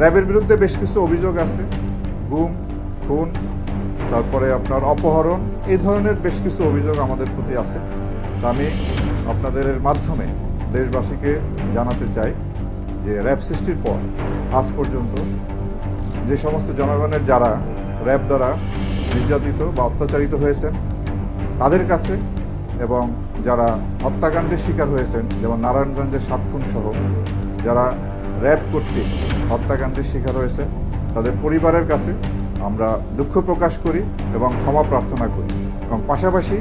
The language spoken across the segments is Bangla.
র্যাবের বিরুদ্ধে বেশ কিছু অভিযোগ আছে। গুম, খুন, তারপরে আপনার অপহরণ, এই ধরনের বেশ কিছু অভিযোগ আমাদের প্রতি আছে। তা আমি আপনাদের মাধ্যমে দেশবাসীকে জানাতে চাই যে র্যাব সৃষ্টির পর আজ পর্যন্ত যে সমস্ত জনগণের যারা র্যাব দ্বারা নির্যাতিত বা অত্যাচারিত হয়েছেন, তাদের কাছে এবং যারা হত্যাকাণ্ডের শিকার হয়েছেন, যেমন নারায়ণগঞ্জের সাত খুন সহ যারা র্যাব কর্তৃক হত্যাকাণ্ডের শিকার হয়েছেন তাদের পরিবারের কাছে আমরা দুঃখ প্রকাশ করি এবং ক্ষমা প্রার্থনা করি। এবং পাশাপাশি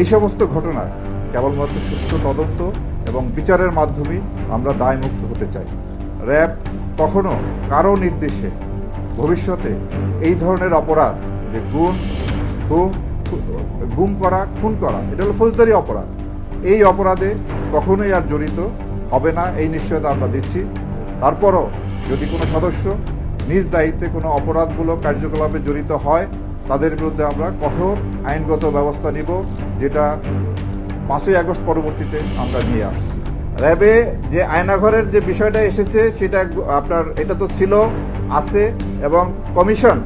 এই সমস্ত ঘটনার কেবলমাত্র সুষ্ঠু তদন্ত এবং বিচারের মাধ্যমেই আমরা দায়মুক্ত হতে চাই। র্যাব কখনো কারও নির্দেশে ভবিষ্যতে এই ধরনের অপরাধ যে গুণ খুন, গুম করা, খুন করা, এটা হলো ফৌজদারি অপরাধ। এই অপরাধে কখনোই আর জড়িত হবে না, এই নিশ্চয়তা আমরা দিচ্ছি। তারপরও যদি কোনো সদস্য নিজ দায়িত্বে কোনো অপরাধমূলক কার্যকলাপে জড়িত হয়, তাদের বিরুদ্ধে আমরা কঠোর আইনগত ব্যবস্থা নিব, যেটা পাঁচই আগস্ট পরবর্তীতে আমরা নিয়ে আসছি। র্যাবে যে আয়নাঘরের যে বিষয়টা এসেছে, সেটা আপনার এটা তো ছিল, আছে, এবং কমিশন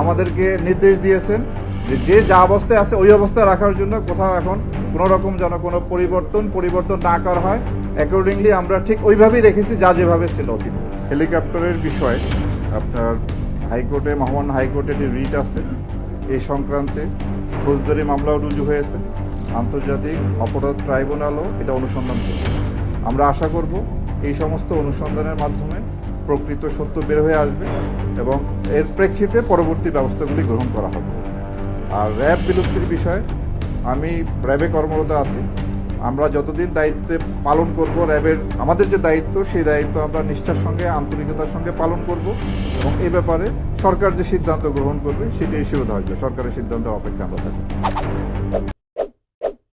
আমাদেরকে নির্দেশ দিয়েছেন যে যে যা অবস্থায় আছে ওই অবস্থায় রাখার জন্য কোথাও এখন কোনো রকম যেন কোনো পরিবর্তন পরিবর্তন না করা হয়। অ্যাকর্ডিংলি আমরা ঠিক ওইভাবেই রেখেছি যা যেভাবে ছিল অতীত। হেলিকপ্টারের বিষয়ে আপনার হাইকোর্টে মহামান্য হাইকোর্টে যে রিট আছে, এই সংক্রান্তে ফৌজদারি মামলাও রুজু হয়েছে। আন্তর্জাতিক অপরাধ ট্রাইব্যুনালও এটা অনুসন্ধান করছে। আমরা আশা করব এই সমস্ত অনুসন্ধানের মাধ্যমে প্রকৃত সত্য বের হয়ে আসবে এবং এর প্রেক্ষিতে পরবর্তী ব্যবস্থাগুলি গ্রহণ করা হবে। আর র্যাব বিলুপ্তির বিষয়ে আমি র্যাবে কর্মরত আছি। আমরা যতদিন দায়িত্বে পালন করব, র্যাবের আমাদের যে দায়িত্ব, সেই দায়িত্ব আমরা নিষ্ঠার সঙ্গে, আন্তরিকতার সঙ্গে পালন করব এবং এ ব্যাপারে সরকার যে সিদ্ধান্ত গ্রহণ করবে, সেটাই শিরোধার্য সরকারের সিদ্ধান্তের অপেক্ষা আমরা থাকব।